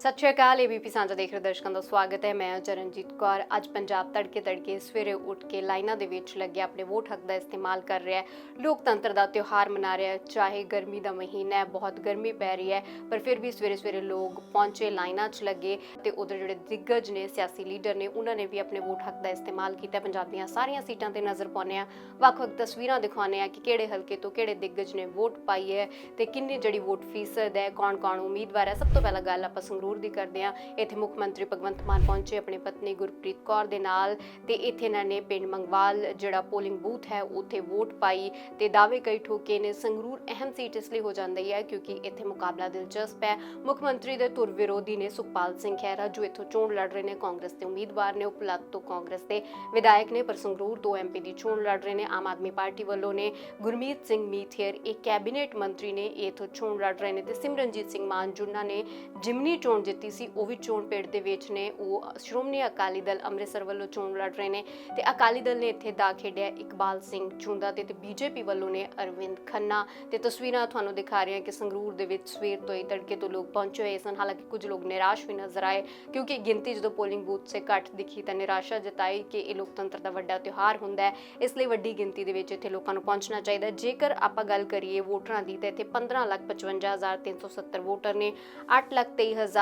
ਸਤਿ ਸ਼੍ਰੀ ਅਕਾਲ ਏਬੀਪੀ ਸਾਂਝਾ ਦੇਖ ਰਹੇ ਦਰਸ਼ਕਾਂ ਦਾ ਸਵਾਗਤ ਹੈ। ਮੈਂ ਚਰਨਜੀਤ ਕੌਰ। ਅੱਜ ਪੰਜਾਬ ਤੜਕੇ ਤੜਕੇ ਸਵੇਰੇ ਉੱਠ ਕੇ ਲਾਈਨਾਂ ਦੇ ਵਿੱਚ ਲੱਗਿਆ ਆਪਣੇ ਵੋਟ ਹੱਕ ਦਾ ਇਸਤੇਮਾਲ ਕਰ ਰਿਹਾ ਹੈ। ਲੋਕਤੰਤਰ ਦਾ ਤਿਉਹਾਰ ਮਨਾ ਰਿਹਾ ਹੈ। ਚਾਹੇ ਗਰਮੀ ਦਾ ਮਹੀਨਾ ਹੈ, ਬਹੁਤ ਗਰਮੀ ਪੈ ਰਹੀ ਹੈ, ਪਰ ਫਿਰ ਵੀ ਸਵੇਰੇ ਸਵੇਰੇ ਲੋਕ ਪਹੁੰਚੇ ਲਾਈਨਾਂ 'ਚ ਲੱਗੇ ਤੇ ਉਧਰ ਜਿਹੜੇ ਦਿੱਗਜ ਨੇ, ਸਿਆਸੀ ਲੀਡਰ ਨੇ, ਉਹਨਾਂ ਨੇ ਵੀ ਆਪਣੇ ਵੋਟ ਹੱਕ ਦਾ ਇਸਤੇਮਾਲ ਕੀਤਾ। ਪੰਜਾਬ ਦੀਆਂ ਸਾਰੀਆਂ ਸੀਟਾਂ ਤੇ ਨਜ਼ਰ ਪਾਉਂਦੇ ਆ ਵੱਖ-ਵੱਖ ਤਸਵੀਰਾਂ ਦਿਖਾਉਂਦੇ ਆ ਕਿ ਕਿਹੜੇ ਹਲਕੇ ਤੋਂ ਕਿਹੜੇ ਦਿੱਗਜ ਨੇ ਵੋਟ ਪਾਈ ਹੈ ਤੇ ਕਿੰਨੀ ਜਿਹੜੀ ਵੋਟ ਫੀਸਦ ਹੈ, ਕੌਣ-ਕੌਣ ਉਮੀਦਵਾਰ ਹੈ। ਸਭ ਤੋਂ ਪਹਿਲਾਂ ਗੱਲ ਆਪਾਂ ਸੰਗਰੂਰ ਦੀ ਕਰਦੇ ਆ ਇੱਥੇ ਮੁੱਖ ਮੰਤਰੀ ਭਗਵੰਤ ਮਾਨ ਪਹੁੰਚੇ, ਆਪਣੀ ਪਤਨੀ ਗੁਰਪ੍ਰੀਤ ਕੌਰ ਦੇ ਨਾਲ ਤੇ ਇੱਥੇ ਇਹਨਾਂ ਨੇ ਪਿੰਡ ਮੰਗਵਾਲ ਜਿਹੜਾ ਪੋਲਿੰਗ ਬੂਥ ਹੈ, ਉੱਥੇ ਵੋਟ ਪਾਈ ਤੇ ਦਾਅਵੇ ਕਈ ਠੋਕੇ ਨੇ। ਸੰਗਰੂਰ ਅਹਿਮ ਸੀਟ ਇਸ ਲਈ ਹੋ ਜਾਂਦੀ ਹੈ ਕਿਉਂਕਿ ਇੱਥੇ ਮੁਕਾਬਲਾ ਦਿਲਚਸਪ ਹੈ। ਮੁੱਖ ਮੰਤਰੀ ਦੇ ਧੁਰ ਵਿਰੋਧੀ ਨੇ ਸੁਖਪਾਲ ਸਿੰਘ ਖਹਿਰਾ, ਜੋ ਇੱਥੋਂ ਚੋਣ ਲੜ ਰਹੇ ਨੇ, ਕਾਂਗਰਸ ਦੇ ਉਮੀਦਵਾਰ ਨੇ ਉਪਲੱਧ ਤੋਂ ਕਾਂਗਰਸ ਦੇ ਵਿਧਾਇਕ ਨੇ, ਪਰ ਸੰਗਰੂਰ ਤੋਂ ਐਮਪੀ ਦੀ ਚੋਣ ਲੜ ਰਹੇ ਨੇ। ਆਮ ਆਦਮੀ ਪਾਰਟੀ ਵੱਲੋਂ ਨੇ ਗੁਰਮੀਤ ਸਿੰਘ ਮੀਥੇਰ ਇਹ ਕੈਬਨਿਟ ਮੰਤਰੀ ਨੇ ਇੱਥੋਂ ਚੋਣ ਲੜ ਰਹੇ ਨੇ ਤੇ ਸਿਮਰਨਜੀਤ ਸਿੰਘ ਮਾਨ ਜਿਨ੍ਹਾਂ ਨੇ ਜਿਮਨੀ ਚੋਣ ਜਿੱਤੀ ਸੀ ਉਹ ਵੀ ਚੋਣ ਪੇੜ ਦੇ ਵਿੱਚ ਨੇ। ਉਹ ਸ਼੍ਰੋਮਣੀ ਅਕਾਲੀ ਦਲ ਅੰਮ੍ਰਿਤਸਰ ਵੱਲੋਂ ਚੋਣ ਲੜ ਰਹੇ ਨੇ ਤੇ ਅਕਾਲੀ ਦਲ ਨੇ ਇੱਥੇ ਦਾ ਖੇਡਿਆ ਇਕਬਾਲ ਸਿੰਘ ਚੁੰਦਾ ਤੇ ਬੀਜੇਪੀ ਵੱਲੋਂ ਨੇ ਅਰਵਿੰਦ ਖੰਨਾ। ਤੇ ਤਸਵੀਰਾਂ ਤੁਹਾਨੂੰ ਦਿਖਾ ਰਹੇ ਹਾਂ ਕਿ ਸੰਗਰੂਰ ਦੇ ਵਿੱਚ ਸਵੇਰ ਤੋਂ ਹੀ ਤੜਕੇ ਤੋਂ ਲੋਕ ਪਹੁੰਚੇ ਹੋਏ ਸਨ। ਹਾਲਾਂਕਿ ਕੁਝ ਲੋਕ ਨਿਰਾਸ਼ ਵੀ ਨਜ਼ਰ ਆਏ ਕਿਉਂਕਿ ਗਿਣਤੀ ਜਦੋਂ ਪੋਲਿੰਗ ਬੂਥ ਸੇ ਘੱਟ ਦਿਖੀ ਤਾਂ ਨਿਰਾਸ਼ਾ ਜਤਾਈ ਕਿ ਇਹ ਲੋਕਤੰਤਰ ਦਾ ਵੱਡਾ ਤਿਉਹਾਰ ਹੁੰਦਾ ਹੈ। ਇਸ ਲਈ ਵੱਡੀ ਗਿਣਤੀ ਦੇ ਵਿੱਚ ਇੱਥੇ ਲੋਕਾਂ ਨੂੰ ਪਹੁੰਚਣਾ ਚਾਹੀਦਾ ਜੇਕਰ ਆਪਾਂ ਗੱਲ ਕਰੀਏ ਵੋਟਰਾਂ ਦੀ ਤਾਂ ਇੱਥੇ 15,55,370 ਵੋਟਰ ਨੇ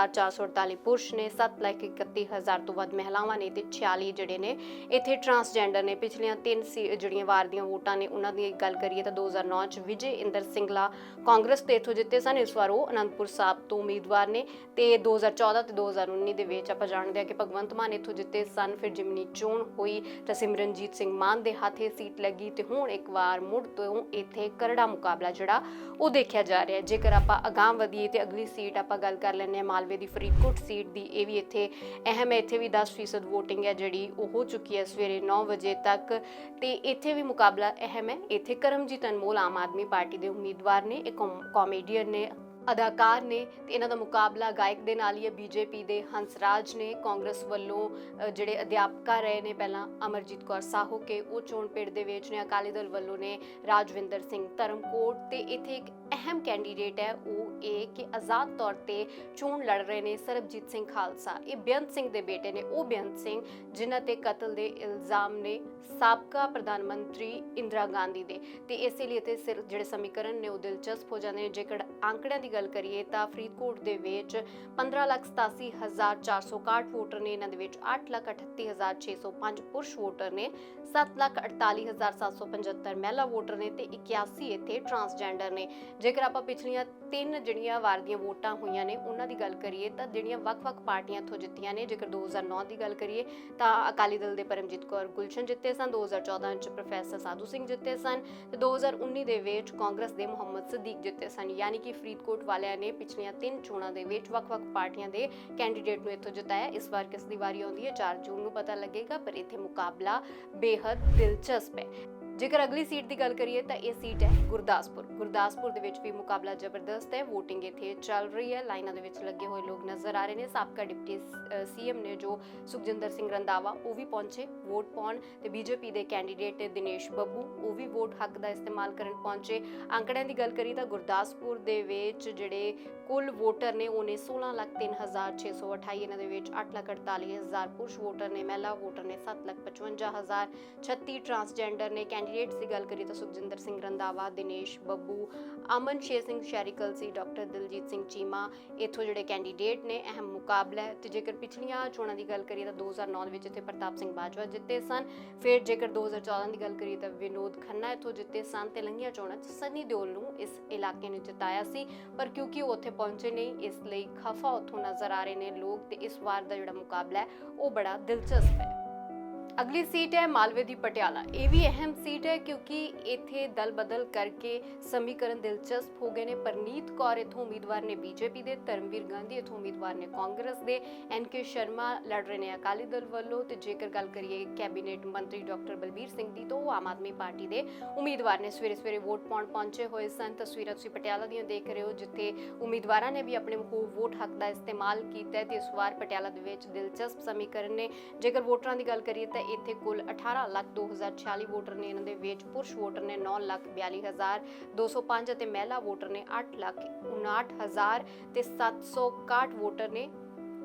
8,23,448 ਪੁਰਸ਼ ਨੇ 7,31,000 ਤੋਂ ਵੱਧ ਮਹਿਲਾਵਾਂ ਨੇ ਤੇ 46 ਜਿਹੜੇ ਨੇ ਇੱਥੇ ਟਰਾਂਸਜੈਂਡਰ ਨੇ। ਪਿਛਲੀਆਂ ਤਿੰਨ ਜਿਹੜੀਆਂ ਵਾਰ ਦੀਆਂ ਵੋਟਾਂ ਨੇ ਉਹਨਾਂ ਦੀ ਗੱਲ ਕਰੀਏ ਤਾਂ 2009 ਚ ਵਿਜੇ ਇੰਦਰ ਸਿੰਗਲਾ ਕਾਂਗਰਸ ਤੇ ਇੱਥੋਂ ਜਿੱਤੇ ਸਨ। ਇਸ ਵਾਰ ਉਹ ਅਨੰਦਪੁਰ ਸਾਹਿਬ ਤੋਂ ਉਮੀਦਵਾਰ ਨੇ ਤੇ 2014 ਤੇ 2019 ਦੇ ਵਿੱਚ ਆਪਾਂ ਜਾਣਦੇ ਹਾਂ ਕਿ ਭਗਵੰਤ ਮਾਨ ਇੱਥੋਂ ਜਿੱਤੇ ਸਨ ਫਿਰ ਜਿਮਨੀ ਚੋਣ ਹੋਈ ਤਾਂ ਸਿਮਰਨਜੀਤ ਸਿੰਘ ਮਾਨ ਦੇ ਹੱਥੇ ਸੀਟ ਲੱਗੀ ਤੇ ਹੁਣ ਇੱਕ ਵਾਰ ਮੁੜ ਤੋਂ ਇੱਥੇ ਕਰੜਾ ਮੁਕਾਬਲਾ ਜਿਹੜਾ ਉਹ ਦੇਖਿਆ ਜਾ ਰਿਹਾ ਜੇਕਰ ਆਪਾਂ ਅਗਾਂਹ ਵਧੀਏ ਤੇ ਅਗਲੀ ਸੀਟ ਆਪਾਂ ਗੱਲ ਕਰ ਲੈਂਦੇ ਹਾਂ ਮਾਲਵੇ ਦੀ ਫਰੀਦਕੋਟ ਸੀਟ ਦੀ, ਇਹ ਵੀ ਇੱਥੇ ਅਹਿਮ ਹੈ। ਇੱਥੇ ਵੀ 10% ਵੋਟਿੰਗ ਹੈ ਜਿਹੜੀ ਉਹ ਹੋ ਚੁੱਕੀ ਹੈ ਸਵੇਰੇ 9 ਵਜੇ ਤੱਕ। ਤੇ ਇੱਥੇ ਵੀ ਮੁਕਾਬਲਾ ਅਹਿਮ ਹੈ। ਇੱਥੇ ਕਰਮਜੀਤ ਅਨਮੋਲ ਆਮ ਆਦਮੀ ਪਾਰਟੀ ਦੇ ਉਮੀਦਵਾਰ ਨੇ, ਇੱਕ ਕਾਮੇਡੀਅਨ ਨੇ, ਅਦਾਕਾਰ ਨੇ ਤੇ ਇਹਨਾਂ ਦਾ ਮੁਕਾਬਲਾ ਗਾਇਕ ਦੇ ਨਾਲ ਹੀ ਹੈ। ਬੀਜੇਪੀ ਦੇ ਹੰਸਰਾਜ ਨੇ, ਕਾਂਗਰਸ ਵੱਲੋਂ ਜਿਹੜੇ ਅਧਿਆਪਕਾ ਰਹੇ ਨੇ, ਪਹਿਲਾਂ ਅਮਰਜੀਤ ਕੌਰ ਸਾਹੂ ਕੇ, ਉਹ ਚੋਣ ਪਿੰਡ ਦੇ ਵਿੱਚ ਨੇ। ਅਕਾਲੀ ਦਲ ਵੱਲੋਂ ਨੇ ਰਾਜਵਿੰਦਰ ਸਿੰਘ ਧਰਮਕੋਟ ਤੇ ਇੱਥੇ ਇੱਕ ਅਹਿਮ ਕੈਂਡੀਡੇਟ ਹੈ ਉਹ ਇਹ ਕਿ ਆਜ਼ਾਦ ਤੌਰ ਤੇ ਚੋਣ ਲੜ ਰਹੇ ਨੇ ਸਰਬਜੀਤ ਸਿੰਘ ਖਾਲਸਾ। ਇਹ ਬੇਅੰਤ ਸਿੰਘ ਦੇ ਬੇਟੇ ਨੇ, ਉਹ ਬੇਅੰਤ ਸਿੰਘ ਜਿਨ੍ਹਾਂ ਤੇ ਕਤਲ ਦੇ ਇਲਜ਼ਾਮ ਨੇ ਸਾਬਕਾ ਪ੍ਰਧਾਨ ਮੰਤਰੀ ਇੰਦਰਾ ਗਾਂਧੀ ਦੇ। ਤੇ ਇਸੇ ਲਈ ਤੇ ਜਿਹੜੇ ਸਮੀਕਰਨ ਨੇ ਉਹ ਦਿਲਚਸਪ ਹੋ ਜਾਂਦੇ ਨੇ। ਜੇਕਰ ਅੰਕੜਿਆਂ ਦੀ ਗੱਲ ਕਰੀਏ ਤਾਂ ਫਰੀਦਕੋਟ ਦੇ ਵਿੱਚ 1587461 ਵੋਟਰ ਨੇ, ਇਹਨਾਂ ਦੇ ਵਿੱਚ 838605 ਪੁਰਸ਼ ਵੋਟਰ ਨੇ 748775 ਮਹਿਲਾ ਵੋਟਰ ਨੇ ਤੇ 81 ਇੱਥੇ ਟਰਾਂਸਜੈਂਡਰ ਨੇ। ਜੇਕਰ ਆਪਾਂ ਪਿਛਲੀਆਂ ਤਿੰਨ ਜਿਹੜੀਆਂ ਵਾਰ ਦੀਆਂ ਵੋਟਾਂ ਹੋਈਆਂ ਨੇ, ਉਹਨਾਂ ਦੀ ਗੱਲ ਕਰੀਏ ਤਾਂ ਜਿਹੜੀਆਂ ਵੱਖ-ਵੱਖ ਪਾਰਟੀਆਂ ਇੱਥੋਂ ਜਿੱਤੀਆਂ ਨੇ, ਜੇਕਰ 2009 ਦੀ ਗੱਲ ਕਰੀਏ ਤਾਂ ਅਕਾਲੀ ਦਲ ਦੇ ਪਰਮਜੀਤ ਕੌਰ ਗੁਲਸ਼ਨ ਜਿੱਤੇ ਸਨ 2014 ਚ ਪ੍ਰੋਫੈਸਰ ਸਾਧੂ ਸਿੰਘ ਜਿੱਤੇ ਸਨ ਤੇ 2019 ਦੇ ਵਿੱਚ ਕਾਂਗਰਸ ਦੇ ਮੁਹੰਮਦ ਸਦੀਕ ਜਿੱਤੇ ਸਨ। ਯਾਨੀ ਕਿ ਫਰੀਦਕੋਟ ਵਾਲਿਆਂ ਨੇ ਪਿਛਲੀਆਂ ਤਿੰਨ ਚੋਣਾਂ ਦੇ ਵਿੱਚ ਵੱਖ-ਵੱਖ ਪਾਰਟੀਆਂ ਦੇ ਕੈਂਡੀਡੇਟ ਨੂੰ ਇੱਥੋਂ ਜਿਤਾਇਆ। ਇਸ ਵਾਰ ਕਿਸ ਦੀ ਵਾਰੀ ਆਉਂਦੀ ਹੈ? 4 ਜੂਨ ਨੂੰ ਪਤਾ ਲੱਗੇਗਾ, ਪਰ ਇੱਥੇ ਮੁਕਾਬਲਾ ਬੇਹੱਦ ਦਿਲਚਸਪ ਹੈ। ਜੇਕਰ ਅਗਲੀ ਸੀਟ ਦੀ ਗੱਲ ਕਰੀਏ ਤਾਂ ਇਹ ਸੀਟ ਹੈ ਗੁਰਦਾਸਪੁਰ। ਗੁਰਦਾਸਪੁਰ ਦੇ ਵਿੱਚ ਵੀ ਮੁਕਾਬਲਾ ਜ਼ਬਰਦਸਤ ਹੈ VOTING ਇੱਥੇ ਚੱਲ ਰਹੀ ਹੈ। ਲਾਈਨਾਂ ਦੇ ਵਿੱਚ ਲੱਗੇ ਹੋਏ ਲੋਕ ਨਜ਼ਰ ਆ ਰਹੇ ਨੇ। ਸਾਬਕਾ ਡਿਪਟੀ ਸੀਐਮ ਨੇ ਜੋ ਸੁਖਜਿੰਦਰ ਸਿੰਘ ਰੰਦਾਵਾ ਉਹ ਵੀ ਪਹੁੰਚੇ ਵੋਟ ਪਾਉਣ। ਤੇ ਬੀਜੇਪੀ ਦੇ ਕੈਂਡੀਡੇਟ ਦਿਨੇਸ਼ ਬੱਬੂ ਉਹ ਵੀ ਵੋਟ ਹੱਕ ਦਾ ਇਸਤੇਮਾਲ ਕਰਨ ਪਹੁੰਚੇ। ਅੰਕੜਿਆਂ ਦੀ ਗੱਲ ਕਰੀ ਤਾਂ ਗੁਰਦਾਸਪੁਰ ਦੇ ਵਿੱਚ ਜਿਹੜੇ ਕੁੱਲ ਵੋਟਰ ਨੇ ਉਹਨੇ 16,03,628 ਇਹਨਾਂ ਦੇ ਵਿੱਚ 8,48,000 ਪੁਰਸ਼ ਵੋਟਰ ਨੇ ਮਹਿਲਾ ਵੋਟਰ ਨੇ 7,55,000 36 ਟਰਾਂਸਜੈਂਡਰ ਨੇ ਕੈਂਡੀਡੇਟਸ ਦੀ ਗੱਲ ਕਰੀਏ ਤਾਂ ਸੁਖਜਿੰਦਰ ਸਿੰਘ ਰੰਦਾਵਾ ਦਿਨੇਸ਼ ਬੱਬੂ, ਅਮਨ ਸ਼ੇਰ ਸਿੰਘ ਸ਼ੈਰੀਕਲ ਸੀ, ਡਾਕਟਰ ਦਿਲਜੀਤ ਸਿੰਘ ਚੀਮਾ ਇੱਥੋਂ ਜਿਹੜੇ ਕੈਂਡੀਡੇਟ ਨੇ, ਅਹਿਮ ਮੁਕਾਬਲਾ ਹੈ ਤੇ ਜੇਕਰ ਪਿਛਲੀਆਂ ਚੋਣਾਂ ਦੀ ਗੱਲ ਕਰੀਏ ਤਾਂ 2009 ਦੇ ਵਿੱਚ ਇੱਥੇ ਪ੍ਰਤਾਪ ਸਿੰਘ ਬਾਜਵਾ ਜਿੱਤੇ ਸਨ, ਫਿਰ ਜੇਕਰ 2014 ਦੀ ਗੱਲ ਕਰੀਏ ਤਾਂ ਵਿਨੋਦ ਖੰਨਾ ਇੱਥੋਂ ਜਿੱਤੇ ਸਨ ਤੇ ਲੰਘੀਆਂ ਚੋਣਾਂ 'ਚ ਸਨੀ ਦਿਓਲ ਨੂੰ ਇਸ ਇਲਾਕੇ ਨੇ ਜਿਤਾਇਆ ਸੀ, ਪਰ ਕਿਉਂਕਿ ਉਹ ਉੱਥੇ ਪਹੁੰਚੇ ਨਹੀਂ, ਇਸ ਲਈ ਖਫਾ ਉੱਥੋਂ ਨਜ਼ਰ ਆ ਰਹੇ ਨੇ ਲੋਕ ਤੇ ਇਸ ਵਾਰ ਦਾ ਜਿਹੜਾ ਮੁਕਾਬਲਾ ਹੈ, ਉਹ ਬੜਾ ਦਿਲਚਸਪ ਹੈ। ਅਗਲੀ ਸੀਟ ਹੈ ਮਾਲਵੇ ਦੀ ਪਟਿਆਲਾ। ਇਹ ਵੀ ਅਹਿਮ ਸੀਟ ਹੈ ਕਿਉਂਕਿ ਇੱਥੇ ਦਲ ਬਦਲ ਕਰਕੇ ਸਮੀਕਰਨ ਦਿਲਚਸਪ ਹੋ ਗਏ ਨੇ। ਪਰਨੀਤ ਕੌਰ ਇਥੋਂ ਉਮੀਦਵਾਰ ਨੇ ਬੀਜੇਪੀ ਦੇ, ਧਰਮਵੀਰ ਗਾਂਧੀ ਇਥੋਂ ਉਮੀਦਵਾਰ ਨੇ ਕਾਂਗਰਸ ਦੇ ਐਨਕੇ ਸ਼ਰਮਾ ਲੜ ਰਹੇ ਨੇ ਅਕਾਲੀ ਦਲ ਵੱਲੋਂ ਤੇ ਜੇਕਰ ਗੱਲ ਕਰੀਏ ਕੈਬਨਿਟ ਮੰਤਰੀ ਡਾਕਟਰ ਬਲਬੀਰ ਸਿੰਘ ਦੀ, ਤਾਂ ਉਹ ਆਮ ਆਦਮੀ ਪਾਰਟੀ ਦੇ ਉਮੀਦਵਾਰ ਨੇ ਸਵੇਰੇ ਸਵੇਰੇ ਵੋਟ ਪਾਉਣ ਪਹੁੰਚੇ ਹੋਏ ਸਨ। ਤਸਵੀਰਾਂ ਤੁਸੀਂ ਪਟਿਆਲਾ ਦੀਆਂ ਦੇਖ ਰਹੇ ਹੋ, ਜਿੱਥੇ ਉਮੀਦਵਾਰਾਂ ਨੇ ਵੀ ਆਪਣੇ ਵੋਟ ਹੱਕ ਦਾ ਇਸਤੇਮਾਲ ਕੀਤਾ ਹੈ ਤੇ ਇਸ ਵਾਰ ਪਟਿਆਲਾ ਦੇ ਵਿੱਚ ਦਿਲਚਸਪ ਸਮੀਕਰਨ ਨੇ। ਜੇਕਰ ਵੋਟਰਾਂ ਦੀ ਗੱਲ ਕਰੀਏ ਤਾਂ ਇੱਥੇ ਕੁੱਲ 18 ਲੱਖ 2046 ਵੋਟਰ ਨੇ ਇਹਨਾਂ ਦੇ ਵਿੱਚ। ਪੁਰਸ਼ ਵੋਟਰ ਨੇ 9 ਲੱਖ 42205 ਅਤੇ ਮਹਿਲਾ ਵੋਟਰ ਨੇ 8 ਲੱਖ 59000 ਤੇ 761 ਵੋਟਰ ਨੇ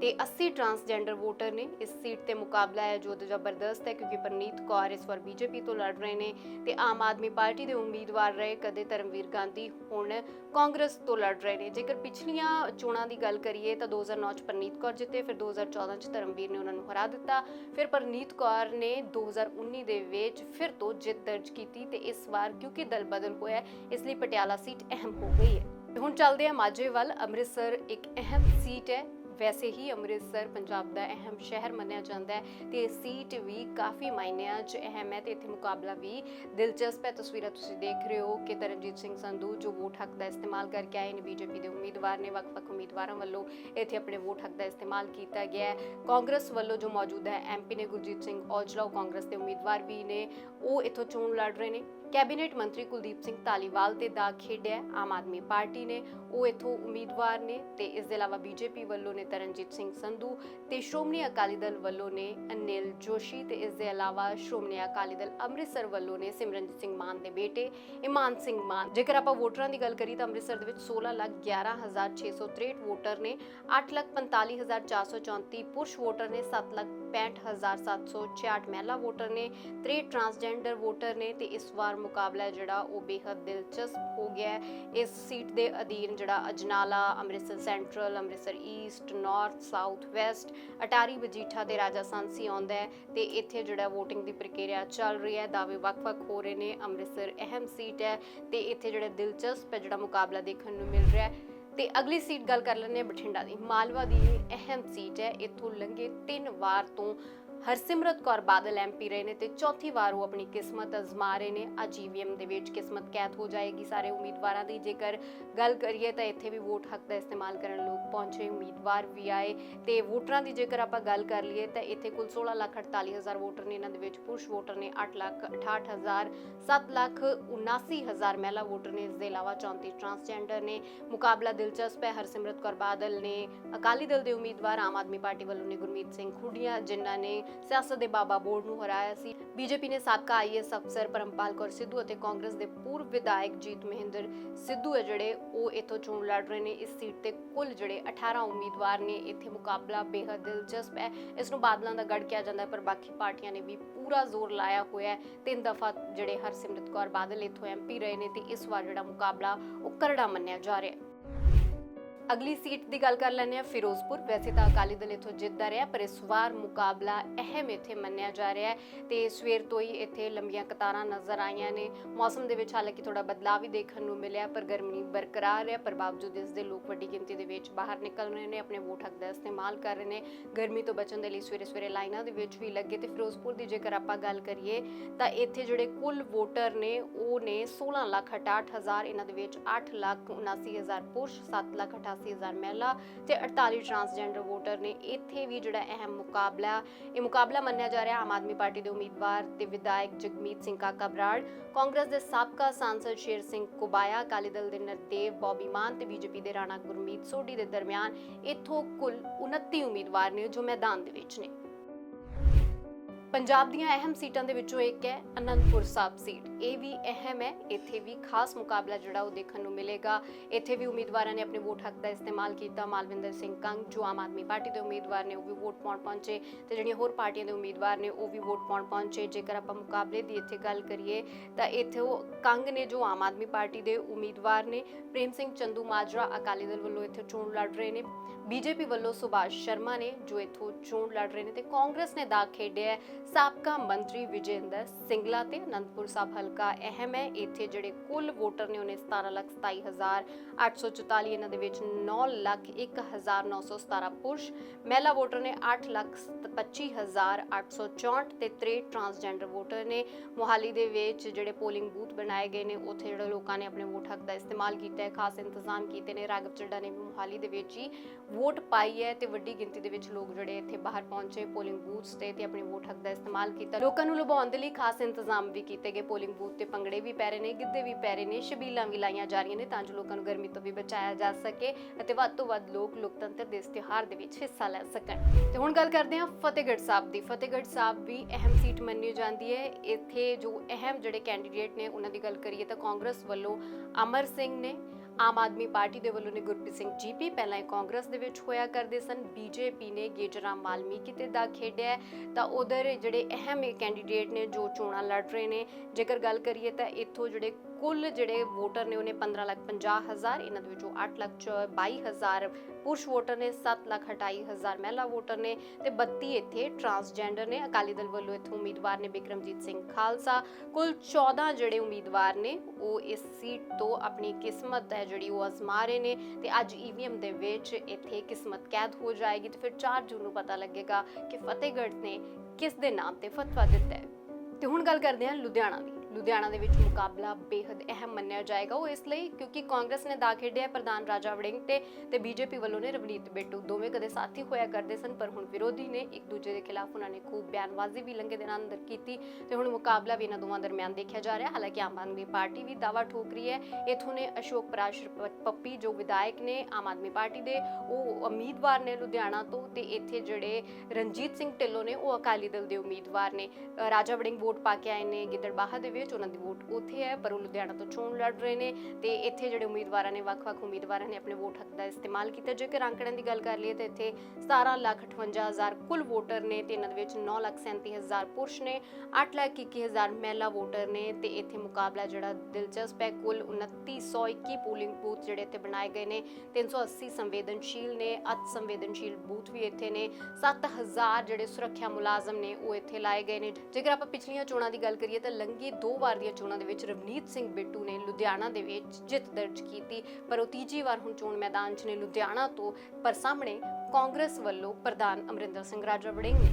ਤੇ 80 ਟਰਾਂਸਜੈਂਡਰ ਵੋਟਰ ਨੇ ਇਸ ਸੀਟ ਤੇ ਮੁਕਾਬਲਾ ਹੈ, ਜੋ ਜ਼ਬਰਦਸਤ ਹੈ, ਕਿਉਂਕਿ ਪਰਨੀਤ ਕੌਰ ਇਸ ਵਾਰ ਬੀਜੇਪੀ ਤੋਂ ਲੜ ਰਹੇ ਨੇ ਤੇ ਆਮ ਆਦਮੀ ਪਾਰਟੀ ਦੇ ਉਮੀਦਵਾਰ ਰਹੇ, ਕਦੇ ਧਰਮਵੀਰ ਗਾਂਧੀ, ਹੁਣ ਕਾਂਗਰਸ ਤੋਂ ਲੜ ਰਹੇ ਨੇ। ਜੇਕਰ ਪਿਛਲੀਆਂ ਚੋਣਾਂ ਦੀ ਗੱਲ ਕਰੀਏ ਤਾਂ 2009 ਚ ਪਰਨੀਤ ਕੌਰ ਜਿੱਤੇ, ਫਿਰ 2014 ਚ ਧਰਮਵੀਰ ਨੇ ਉਹਨਾਂ ਨੂੰ ਹਰਾ ਦਿੱਤਾ, ਫਿਰ ਪਰਨੀਤ ਕੌਰ ਨੇ 2019 ਦੇ ਵਿੱਚ ਫਿਰ ਤੋਂ ਜਿੱਤ ਦਰਜ ਕੀਤੀ ਤੇ ਇਸ ਵਾਰ ਕਿਉਂਕਿ ਦਲ ਬਦਲ ਹੋਇਆ ਇਸ ਲਈ ਪਟਿਆਲਾ ਸੀਟ ਅਹਿਮ ਹੋ ਗਈ ਹੈ। ਹੁਣ ਚੱਲਦੇ ਹਾਂ ਮਾਝੇ ਵੱਲ, ਅੰਮ੍ਰਿਤਸਰ ਇੱਕ ਅਹਿਮ ਸੀਟ ਹੈ। ਵੈਸੇ ਹੀ ਅੰਮ੍ਰਿਤਸਰ, ਪੰਜਾਬ ਦਾ ਅਹਿਮ ਸ਼ਹਿਰ ਮੰਨਿਆ ਜਾਂਦਾ ਹੈ ਤੇ ਸੀਟ ਵੀ ਕਾਫੀ ਮਾਇਨਿਆਂ 'ਚ ਅਹਿਮ ਹੈ ਤੇ ਇੱਥੇ ਮੁਕਾਬਲਾ ਵੀ ਦਿਲਚਸਪ ਹੈ। ਤਸਵੀਰਾਂ ਤੁਸੀਂ ਦੇਖ ਰਹੇ ਹੋ ਕਿ ਤਰਨਜੀਤ ਸਿੰਘ ਸੰਧੂ ਜੋ ਵੋਟ ਹੱਕ ਦਾ ਇਸਤੇਮਾਲ ਕਰਕੇ ਆਏ ਨੇ, ਬੀਜੇਪੀ ਦੇ ਉਮੀਦਵਾਰ ਨੇ, ਵੱਖ-ਵੱਖ ਉਮੀਦਵਾਰਾਂ ਵੱਲੋਂ ਇੱਥੇ ਆਪਣੇ ਵੋਟ ਹੱਕ ਦਾ ਇਸਤੇਮਾਲ ਕੀਤਾ ਗਿਆ ਹੈ। ਕਾਂਗਰਸ ਵੱਲੋਂ ਜੋ ਮੌਜੂਦ ਹੈ ਐਮਪੀ ਨੇ ਗੁਰਜੀਤ ਸਿੰਘ ਔਜਲਾ, ਉਹ ਕਾਂਗਰਸ ਦੇ ਉਮੀਦਵਾਰ ਵੀ ਨੇ, ਉਹ ਇੱਥੋਂ ਚੋਣ ਲੜ ਰਹੇ ਨੇ। ਕੈਬਨਿਟ ਮੰਤਰੀ ਕੁਲਦੀਪ ਸਿੰਘ ਧਾਲੀਵਾਲ ਤੇ ਦਾਗ ਖੇਡਿਆ ਆਮ ਆਦਮੀ ਪਾਰਟੀ ਨੇ ਉਹ ਇਥੋਂ ਉਮੀਦਵਾਰ ਨੇ ਤੇ ਇਸ ਦੇ ਇਲਾਵਾ ਬੀਜੇਪੀ ਵੱਲੋਂ ਨੇ ਤਰਨਜੀਤ ਸਿੰਘ ਸੰਧੂ ਤੇ ਸ਼੍ਰੋਮਣੀ ਅਕਾਲੀ ਦਲ ਵੱਲੋਂ ਨੇ ਅਨਿਲ ਜੋਸ਼ੀ ਤੇ ਇਸ ਦੇ ਇਲਾਵਾ ਸ਼੍ਰੋਮਣੀ ਅਕਾਲੀ ਦਲ ਅੰਮ੍ਰਿਤਸਰ ਵੱਲੋਂ ਨੇ ਸਿਮਰਨਜੀਤ ਸਿੰਘ ਮਾਨ ਦੇ ਬੇਟੇ ਇਮਾਨ ਸਿੰਘ ਮਾਨ। ਜੇਕਰ ਆਪਾਂ ਵੋਟਰਾਂ ਦੀ ਗੱਲ ਕਰੀਏ ਤਾਂ ਅੰਮ੍ਰਿਤਸਰ ਦੇ ਵਿੱਚ 16 ਲੱਖ 11663 ਵੋਟਰ ਨੇ 8 ਲੱਖ 45434 ਪੁਰਸ਼ ਵੋਟਰ ਨੇ 7 ਲੱਖ 65766 ਮਹਿਲਾ ਵੋਟਰ ਨੇ 63 ਟਰਾਂਸਜੈਂਡਰ ਵੋਟਰ ਨੇ ਤੇ ਇਸ ਵਾਰ ਮੁਕਾਬਲਾ ਜਿਹੜਾ ਉਹ ਬੇहद ਦਿਲਚਸਪ ਹੋ ਗਿਆ ਇਸ ਸੀਟ ਦੇ ਅਧੀਨ ਜਿਹੜਾ Ajnala, Amritsar central, Amritsar east, north, south, west, Attari, ਵਜੀਠਾ ਤੇ ਰਾਜਾ ਸਾਂਸੀ ਆਉਂਦਾ ਹੈ ਤੇ ਇੱਥੇ ਜਿਹੜਾ VOTING ਦੀ ਪ੍ਰਕਿਰਿਆ ਚੱਲ ਰਹੀ ਹੈ, ਦਾਅਵੇ ਵੱਖ-ਵੱਖ ਹੋ ਰਹੇ ਨੇ, ਅੰਮ੍ਰਿਤਸਰ ਅਹਿਮ ਸੀਟ ਹੈ ਤੇ ਇੱਥੇ ਜਿਹੜਾ ਦਿਲਚਸਪ ਹੈ ਜਿਹੜਾ ਮੁਕਾਬਲਾ ਦੇਖਣ ਨੂੰ ਮਿਲ ਰਿਹਾ ਹੈ। ਤੇ ਅਗਲੀ ਸੀਟ ਗੱਲ ਕਰ ਲੈਂਦੇ ਹਾਂ ਬਠਿੰਡਾ ਦੀ। ਮਾਲਵਾ ਦੀ ਅਹਿਮ ਸੀਟ ਹੈ। ਇੱਥੋਂ ਲੰਘੇ ਤਿੰਨ ਵਾਰ ਤੋਂ ਹਰਸਿਮਰਤ ਕੌਰ ਬਾਦਲ ਐਮਪੀ ਰਹੇ ਨੇ ਤੇ ਚੌਥੀ ਵਾਰ ਉਹ ਆਪਣੀ ਕਿਸਮਤ ਅਜ਼ਮਾ ਰਹੇ ਨੇ। ਅੱਜ ਈਵੀਐਮ ਦੇ ਵਿੱਚ ਕਿਸਮਤ ਕੈਦ ਹੋ ਜਾਏਗੀ ਸਾਰੇ ਉਮੀਦਵਾਰਾਂ ਦੀ। ਜੇਕਰ ਗੱਲ ਕਰੀਏ ਤਾਂ ਇੱਥੇ ਵੀ ਵੋਟ ਹੱਕ ਦਾ ਇਸਤੇਮਾਲ ਕਰਨ ਲੋਕ ਪਹੁੰਚੇ ਉਮੀਦਵਾਰ ਵੀ ਆਏ ਤੇ ਵੋਟਰਾਂ ਦੀ ਜੇਕਰ ਆਪਾਂ ਗੱਲ ਕਰ ਲਈਏ ਤਾਂ ਇੱਥੇ ਕੁੱਲ 16 ਲੱਖ 48 ਹਜ਼ਾਰ ਵੋਟਰ ਨੇ। ਇਹਨਾਂ ਦੇ ਵਿੱਚ ਪੁਰਸ਼ ਵੋਟਰ ਨੇ 8 ਲੱਖ 68 ਹਜ਼ਾਰ 7 ਲੱਖ 79 ਹਜ਼ਾਰ ਮਹਿਲਾ ਵੋਟਰ ਨੇ। ਇਸ ਦੇ ਇਲਾਵਾ 34 ਟਰਾਂਸਜੈਂਡਰ ਨੇ। ਮੁਕਾਬਲਾ ਦਿਲਚਸਪ ਹੈ। ਹਰਸਿਮਰਤ ਕੌਰ ਬਾਦਲ ਨੇ ਅਕਾਲੀ ਦਲ ਦੇ ਉਮੀਦਵਾਰ, ਆਮ ਆਦਮੀ ਪਾਰਟੀ ਵੱਲੋਂ ਨੇ ਗੁਰਮੀਤ ਸਿੰਘ ਖੁੱਡੀਆਂ, ਜਿਨ੍ਹਾਂ ਨੇ ਸਿਆਸਤ ਦੇ ਬਾਬਾ ਬੋਰਡ ਨੂੰ ਹਰਾਇਆ ਸੀ। ਬੀਜੇਪੀ ਨੇ ਸਾਬਕਾ ਆਈਐਸ ਅਫਸਰ ਪਰਮਪਾਲ ਕੌਰ ਸਿੱਧੂ ਅਤੇ ਕਾਂਗਰਸ ਦੇ ਪੂਰਵ ਵਿਧਾਇਕ ਜੀਤ ਮਹਿੰਦਰ ਸਿੱਧੂ ਹੈ ਜਿਹੜੇ ਉਹ ਇੱਥੋਂ ਚੋਣ ਲੜ ਰਹੇ ਨੇ। ਇਸ ਸੀਟ ਤੇ ਕੁੱਲ ਜਿਹੜੇ 18 ਉਮੀਦਵਾਰ ਨੇ, ਇੱਥੇ ਮੁਕਾਬਲਾ ਬੇहद ਦਿਲਚਸਪ ਹੈ। ਇਸ ਨੂੰ ਬਾਦਲਾਂ ਦਾ ਗੜ ਕਿਹਾ ਜਾਂਦਾ ਹੈ, ਪਰ ਬਾਕੀ ਪਾਰਟੀਆਂ ਨੇ ਵੀ ਪੂਰਾ ਜ਼ੋਰ ਲਾਇਆ ਹੋਇਆ ਹੈ। ਤਿੰਨ ਦਫਾ ਜਿਹੜੇ ਹਰਸਿਮਰਤ ਕੌਰ ਬਾਦਲ ਇੱਥੋਂ ਐਮਪੀ ਰਹੇ ਨੇ ਤੇ ਇਸ ਵਾਰ ਜਿਹੜਾ ਮੁਕਾਬਲਾ ਉਹ ਕਰੜਾ ਮੰਨਿਆ ਜਾ ਰਿਹਾ ਹੈ। ਅਗਲੀ ਸੀਟ ਦੀ ਗੱਲ ਕਰ ਲੈਂਦੇ ਹਾਂ, ਫਿਰੋਜ਼ਪੁਰ। ਵੈਸੇ ਤਾਂ ਅਕਾਲੀ ਦਲ ਇੱਥੋਂ ਜਿੱਤਦਾ ਰਿਹਾ, ਪਰ ਇਸ ਵਾਰ ਮੁਕਾਬਲਾ ਅਹਿਮ ਇੱਥੇ ਮੰਨਿਆ ਜਾ ਰਿਹਾ ਹੈ ਤੇ ਸਵੇਰ ਤੋਂ ਹੀ ਇੱਥੇ ਲੰਬੀਆਂ ਕਤਾਰਾਂ ਨਜ਼ਰ ਆਈਆਂ ਨੇ। ਮੌਸਮ ਦੇ ਵਿੱਚ ਹਾਲਾਂਕਿ ਥੋੜਾ ਬਦਲਾਅ ਵੀ ਦੇਖਣ ਨੂੰ ਮਿਲਿਆ, ਪਰ ਗਰਮੀ ਬਰਕਰਾਰ ਹੈ ਪਰ ਬਾਵਜੂਦ ਇਸ ਦੇ ਲੋਕ ਵੱਡੀ ਗਿਣਤੀ ਦੇ ਵਿੱਚ ਬਾਹਰ ਨਿਕਲ ਰਹੇ ਨੇ, ਆਪਣੇ ਵੋਟ ਹੱਕ ਦਾ ਇਸਤੇਮਾਲ ਕਰ ਰਹੇ ਨੇ। ਗਰਮੀ ਤੋਂ ਬਚਣ ਦੇ ਲਈ ਸਵੇਰੇ ਸਵੇਰੇ ਲਾਈਨਾਂ ਦੇ ਵਿੱਚ ਵੀ ਲੱਗੇ ਤੇ ਫਿਰੋਜ਼ਪੁਰ ਦੀ ਜੇਕਰ ਆਪਾਂ ਗੱਲ ਕਰੀਏ, ਤਾਂ ਇੱਥੇ ਜਿਹੜੇ ਕੁੱਲ ਵੋਟਰ ਨੇ, ਉਹ ਨੇ 16 ਲੱਖ 68 ਹਜ਼ਾਰ, ਇਹਨਾਂ ਦੇ ਵਿੱਚ 8 ਲੱਖ 79 ਹਜ਼ਾਰ ਪੁਰਸ਼ 7 ਲੱਖ 88 ਹਜ਼ਾਰ ਮਹਿਲਾ ਤੇ 48 ਟਰਾਂਸਜੈਂਡਰ ਵੋਟਰ ਨੇ ਇੱਥੇ ਵੀ ਜਿਹੜਾ ਅਹਿਮ ਮੁਕਾਬਲਾ, ਇਹ ਮੁਕਾਬਲਾ ਮੰਨਿਆ ਜਾ ਰਿਹਾ ਆਮ ਆਦਮੀ ਪਾਰਟੀ ਦੇ ਉਮੀਦਵਾਰ ਤੇ ਵਿਧਾਇਕ ਜਗਮੀਤ ਸਿੰਘ ਕਾਕਾ ਬਰਾੜ ਕਾਂਗਰਸ ਦੇ ਸਾਬਕਾ ਸਾਂਸਦ ਸ਼ੇਰ ਸਿੰਘ ਕੁਬਾਇਆ, ਅਕਾਲੀ ਦਲ ਦੇ ਨਰਦੇਵ ਬੌਬੀ ਮਾਨ ਤੇ ਬੀਜੇਪੀ ਦੇ ਰਾਣਾ ਗੁਰਮੀਤ ਸੋਢੀ ਦੇ ਦਰਮਿਆਨ ਇੱਥੋਂ ਕੁੱਲ 29 ਉਮੀਦਵਾਰ ਨੇ ਜੋ ਮੈਦਾਨ ਦੇ ਵਿੱਚ ਨੇ। ਪੰਜਾਬ ਦੀਆਂ ਅਹਿਮ ਸੀਟਾਂ ਦੇ ਵਿੱਚੋਂ ਇੱਕ ਹੈ ਅਨੰਦਪੁਰ ਸਾਹਿਬ ਸੀਟ। ਇਹ ਵੀ ਅਹਿਮ ਹੈ। ਇੱਥੇ ਵੀ ਖਾਸ ਮੁਕਾਬਲਾ ਜਿਹੜਾ ਉਹ ਦੇਖਣ ਨੂੰ ਮਿਲੇਗਾ। ਇੱਥੇ ਵੀ ਉਮੀਦਵਾਰਾਂ ਨੇ ਆਪਣੇ ਵੋਟ ਹੱਕ ਦਾ ਇਸਤੇਮਾਲ ਕੀਤਾ। ਮਾਲਵਿੰਦਰ ਸਿੰਘ ਕੰਗ, ਜੋ ਆਮ ਆਦਮੀ ਪਾਰਟੀ ਦੇ ਉਮੀਦਵਾਰ ਨੇ, ਉਹ ਵੀ ਵੋਟ ਪਾਉਣ ਪਹੁੰਚੇ ਤੇ ਜਿਹੜੀਆਂ ਹੋਰ ਪਾਰਟੀਆਂ ਦੇ ਉਮੀਦਵਾਰ ਨੇ, ਉਹ ਵੀ ਵੋਟ ਪਾਉਣ ਪਹੁੰਚੇ। ਜੇਕਰ ਆਪਾਂ ਮੁਕਾਬਲੇ ਦੀ ਇੱਥੇ ਗੱਲ ਕਰੀਏ, ਤਾਂ ਇੱਥੇ ਉਹ ਕੰਗ ਨੇ, ਜੋ ਆਮ ਆਦਮੀ ਪਾਰਟੀ ਦੇ ਉਮੀਦਵਾਰ ਨੇ, ਪ੍ਰੇਮ ਸਿੰਘ ਚੰਦੂ ਮਾਜਰਾ ਅਕਾਲੀ ਦਲ ਵੱਲੋਂ ਇੱਥੇ ਚੋਣ ਲੜ ਰਹੇ ਨੇ। ਬੀਜੇਪੀ ਵੱਲੋਂ ਸੁਭਾਸ਼ ਸ਼ਰਮਾ ਨੇ, ਜੋ ਇੱਥੋਂ ਚੋਣ ਲੜ ਰਹੇ ਨੇ ਤੇ ਕਾਂਗਰਸ ਨੇ ਦਾਗ ਖੇਡਿਆ ਸਾਬਕਾ ਮੰਤਰੀ ਵਿਜੇਂਦਰ ਸਿੰਗਲਾ ਤੇ ਅਨੰਦਪੁਰ ਸਾਹਿਬ ਹਲਕਾ ਅਹਿਮ ਹੈ। ਇੱਥੇ ਜਿਹੜੇ ਕੁੱਲ ਵੋਟਰ ਨੇ ਉਹਨੇ 17 ਲੱਖ 27 ਹਜ਼ਾਰ 844 ਇਹਨਾਂ ਦੇ ਵਿੱਚ 9 ਲੱਖ 1917 ਪੁਰਸ਼, ਮਹਿਲਾ ਵੋਟਰ ਨੇ 8 ਲੱਖ 25 ਹਜ਼ਾਰ 864 ਤੇ 63 ਟਰਾਂਸਜੈਂਡਰ ਵੋਟਰ ਨੇ। ਮੋਹਾਲੀ ਦੇ ਵਿੱਚ ਜਿਹੜੇ ਪੋਲਿੰਗ ਬੂਥ ਬਣਾਏ ਗਏ ਨੇ, ਉੱਥੇ ਜਿਹੜੇ ਲੋਕਾਂ ਨੇ ਆਪਣੇ ਵੋਟ ਹੱਕ ਦਾ ਇਸਤੇਮਾਲ ਕੀਤਾ ਹੈ, ਖਾਸ ਇੰਤਜ਼ਾਮ ਕੀਤੇ ਨੇ। ਰਾਘਵ ਚੱਡਾ ਨੇ ਵੀ ਮੋਹਾਲੀ ਦੇ ਵਿੱਚ ਹੀ ਵੋਟ ਪਾਈ ਹੈ ਤੇ ਵੱਡੀ ਗਿਣਤੀ ਦੇ ਵਿੱਚ ਲੋਕ ਜਿਹੜੇ ਇੱਥੇ ਬਾਹਰ ਪਹੁੰਚੇ ਪੋਲਿੰਗ ਬੂਥਸ ਤੇ ਤੇ ਆਪਣੇ ਵੋਟ ਹੱਕ ਦਾ ਇਸਤੇਮਾਲ ਕੀਤਾ। ਲੋਕਾਂ ਨੂੰ ਲੁਭਾਉਣ ਦੇ ਲਈ ਖਾਸ ਇੰਤਜ਼ਾਮ ਵੀ ਕੀਤੇ ਗਏ। ਪੋਲਿੰਗ ਬੂਥ ਤੇ ਭੰਗੜੇ ਵੀ ਪੈ ਨੇ, ਗਿੱਧੇ ਵੀ ਪੈ ਨੇ ਛਬੀਲਾਂ ਵੀ ਲਾਈਆਂ ਜਾ ਰਹੀਆਂ ਨੇ ਤਾਂ ਜੋ ਲੋਕਾਂ ਨੂੰ ਗਰਮੀ ਤੋਂ ਵੀ ਬਚਾਇਆ ਜਾ ਸਕੇ ਅਤੇ ਵੱਧ ਤੋਂ ਵੱਧ ਲੋਕ ਲੋਕਤੰਤਰ ਦੇ ਇਸ ਤਿਉਹਾਰ ਦੇ ਵਿੱਚ ਹਿੱਸਾ ਲੈ ਸਕਣ। ਤੇ ਹੁਣ ਗੱਲ ਕਰਦੇ ਹਾਂ ਫਤਿਹਗੜ੍ਹ ਸਾਹਿਬ ਦੀ। ਫਤਿਹਗੜ੍ਹ ਸਾਹਿਬ ਵੀ ਅਹਿਮ ਸੀਟ ਮੰਨੀ ਜਾਂਦੀ ਹੈ। ਇੱਥੇ ਜੋ ਅਹਿਮ ਜਿਹੜੇ ਕੈਂਡੀਡੇਟ ਨੇ, ਉਹਨਾਂ ਦੀ ਗੱਲ ਕਰੀਏ ਤਾਂ ਕਾਂਗਰਸ ਵੱਲੋਂ ਅਮਰ ਸਿੰਘ ਨੇ ਆਮ ਆਦਮੀ ਪਾਰਟੀ ਦੇ ਵੱਲੋਂ ਨੇ ਗੁਰਪ੍ਰੀਤ ਸਿੰਘ ਜੀਪੀ ਪਹਿਲਾਂ ਇਹ ਕਾਂਗਰਸ ਦੇ ਵਿੱਚ ਹੋਇਆ ਕਰਦੇ ਸਨ। ਬੀਜੇਪੀ ਨੇ ਗੇਜਰਾਮ ਵਾਲਮੀਕੀ ਤੇ ਦਾ ਖੇਡਿਆ ਤਾਂ ਉਧਰ ਜਿਹੜੇ ਅਹਿਮ ਕੈਂਡੀਡੇਟ ਨੇ ਜੋ ਚੋਣਾਂ ਲੜ ਰਹੇ ਨੇ, ਜੇਕਰ ਗੱਲ ਕਰੀਏ ਤਾਂ ਇੱਥੋਂ ਜਿਹੜੇ ਕੁੱਲ ਜਿਹੜੇ ਵੋਟਰ ਨੇ, ਉਹਨੇ 15 ਲੱਖ 50 ਹਜ਼ਾਰ, ਇਹਨਾਂ ਦੇ ਵਿੱਚੋਂ 8 ਲੱਖ 22 ਹਜ਼ਾਰ ਪੁਰਸ਼ ਵੋਟਰ ਨੇ 7 ਲੱਖ 28 ਹਜ਼ਾਰ ਮਹਿਲਾ ਵੋਟਰ ਨੇ ਤੇ 32 ਇੱਥੇ ਟਰਾਂਸਜੈਂਡਰ ਨੇ। ਅਕਾਲੀ ਦਲ ਵੱਲੋਂ ਇੱਥੋਂ ਉਮੀਦਵਾਰ ਨੇ ਬਿਕਰਮਜੀਤ ਸਿੰਘ ਖਾਲਸਾ। ਕੁੱਲ 14 ਜਿਹੜੇ ਉਮੀਦਵਾਰ ਨੇ, ਉਹ ਇਸ ਸੀਟ ਤੋਂ ਆਪਣੀ ਕਿਸਮਤ ਹੈ ਜਿਹੜੀ ਉਹ ਅਜ਼ਮਾ ਰਹੇ ਨੇ ਤੇ ਅੱਜ ਈਵੀਐਮ ਦੇ ਵਿੱਚ ਇੱਥੇ ਕਿਸਮਤ ਕੈਦ ਹੋ ਜਾਏਗੀ ਤੇ ਫਿਰ 4 ਜੂਨ ਨੂੰ ਪਤਾ ਲੱਗੇਗਾ ਕਿ ਫਤਿਹਗੜ੍ਹ ਨੇ ਕਿਸ ਦੇ ਨਾਮ ਤੇ ਫਤਵਾ ਦਿੱਤਾ ਹੈ। ਤੇ ਹੁਣ ਗੱਲ ਕਰਦੇ ਹਾਂ ਲੁਧਿਆਣਾ ਦੀ। ਲੁਧਿਆਣਾ ਦੇ ਵਿੱਚ ਮੁਕਾਬਲਾ ਬੇहद ਅਹਿਮ ਮੰਨਿਆ ਜਾਏਗਾ। ਉਹ ਇਸ ਲਈ ਕਿਉਂਕਿ ਕਾਂਗਰਸ ਨੇ ਦਾ ਖੇਡਿਆ ਪ੍ਰਧਾਨ ਰਾਜਾ ਵੜਿੰਗ ਤੇ ਤੇ ਬੀਜੇਪੀ ਵੱਲੋਂ ਨੇ ਰਵਨੀਤ ਬਿੱਟੂ। ਦੋਵੇਂ ਕਦੇ ਸਾਥੀ ਹੋਇਆ ਕਰਦੇ ਸਨ, ਪਰ ਹੁਣ ਵਿਰੋਧੀ ਨੇ ਇੱਕ ਦੂਜੇ ਦੇ ਖਿਲਾਫ ਉਹਨਾਂ ਨੇ ਖੂਬ ਬਿਆਨਬਾਜ਼ੀ ਵੀ ਲੰਗੇ ਦਿਨਾਂ ਅੰਦਰ ਕੀਤੀ ਤੇ ਹੁਣ ਮੁਕਾਬਲਾ ਵੀ ਇਹਨਾਂ ਦੋਵਾਂ ਦਰਮਿਆਨ ਦੇਖਿਆ ਜਾ ਰਿਹਾ। ਹਾਲਾਂਕਿ ਆਮ ਆਦਮੀ ਪਾਰਟੀ ਵੀ ਦਾਵਾ ਠੋਕ ਰਹੀ ਹੈ। ਇਥੋਂ ਨੇ ਅਸ਼ੋਕ ਪਰਾਸ਼ ਪੱਪੀ, ਜੋ ਵਿਧਾਇਕ ਨੇ ਆਮ ਆਦਮੀ ਪਾਰਟੀ ਦੇ, ਉਹ ਉਮੀਦਵਾਰ ਨੇ ਲੁਧਿਆਣਾ ਤੋਂ ਤੇ ਇੱਥੇ ਜਿਹੜੇ ਰਣਜੀਤ ਸਿੰਘ ਢਿੱਲੋਂ ਨੇ, ਉਹ ਅਕਾਲੀ ਦਲ ਦੇ ਉਮੀਦਵਾਰ ਨੇ। ਰਾਜਾ ਵੜਿੰਗ ਵੋਟ ਪਾ ਕੇ ਆਏ ਨੇ ਗਿੱਦੜਬਾਹਾ ਦੇ ਵਿੱਚ ਉਹਨਾਂ ਦੀ ਵੋਟ ਉੱਥੇ ਹੈ, ਪਰ ਉਹ ਲੁਧਿਆਣਾ ਤੋਂ ਚੋਣ ਲੜ ਰਹੇ ਨੇ ਤੇ ਇੱਥੇ ਜਿਹੜੇ ਉਮੀਦਵਾਰਾਂ ਨੇ, ਵੱਖ-ਵੱਖ ਉਮੀਦਵਾਰਾਂ ਨੇ ਆਪਣੇ ਵੋਟ ਹੱਕ ਦਾ ਇਸਤੇਮਾਲ ਕੀਤਾ। ਜੇਕਰ ਅੰਕੜਿਆਂ ਦੀ ਗੱਲ ਕਰ ਲਈਏ ਤਾਂ ਇੱਥੇ 17 ਲੱਖ 58 ਹਜ਼ਾਰ ਕੁੱਲ ਵੋਟਰ ਨੇ ਤੇ ਇਹਨਾਂ ਦੇ ਵਿੱਚ 9 ਲੱਖ 37 ਹਜ਼ਾਰ ਪੁਰਸ਼ ਨੇ 8 ਲੱਖ 21 ਹਜ਼ਾਰ ਮਹਿਲਾ ਵੋਟਰ ਨੇ ਤੇ ਇੱਥੇ ਮੁਕਾਬਲਾ ਜਿਹੜਾ ਦਿਲਚਸਪ ਹੈ, ਕੁੱਲ 2921 ਪੋਲਿੰਗ ਬੂਥ ਜਿਹੜੇ ਇੱਥੇ ਬਣਾਏ ਗਏ ਨੇ 380 ਸੰਵੇਦਨਸ਼ੀਲ ਨੇ ਅਤ ਸੰਵੇਦਨਸ਼ੀਲ ਬੂਥ ਵੀ ਇੱਥੇ ਨੇ 7000 ਜਿਹੜੇ ਸੁਰੱਖਿਆ ਮੁਲਾਜ਼ਮ ਨੇ ਉਹ ਇੱਥੇ ਲਾਏ ਗਏ ਨੇ। ਜੇਕਰ ਆਪਾਂ ਪਿਛਲੀਆਂ ਚੋਣਾਂ ਦੀ ਗੱਲ ਕਰੀਏ ਤਾਂ ਲੰਗੀ ਦੋ ਵਾਰ ਦੀਆਂ ਚੋਣਾਂ ਦੇ ਵਿੱਚ ਰਵਨੀਤ ਸਿੰਘ ਬਿੱਟੂ ਨੇ ਲੁਧਿਆਣਾ ਦੇ ਵਿੱਚ ਜਿੱਤ ਦਰਜ ਕੀਤੀ, ਪਰ ਉਹ ਤੀਜੀ ਵਾਰ ਹੁਣ ਚੋਣ ਮੈਦਾਨ 'ਚ ਨੇ ਲੁਧਿਆਣਾ ਤੋਂ, ਪਰ ਸਾਹਮਣੇ ਕਾਂਗਰਸ ਵੱਲੋਂ ਪ੍ਰਧਾਨ ਅਮਰਿੰਦਰ ਸਿੰਘ ਰਾਜਾ ਵੜਿੰਗ ਨੇ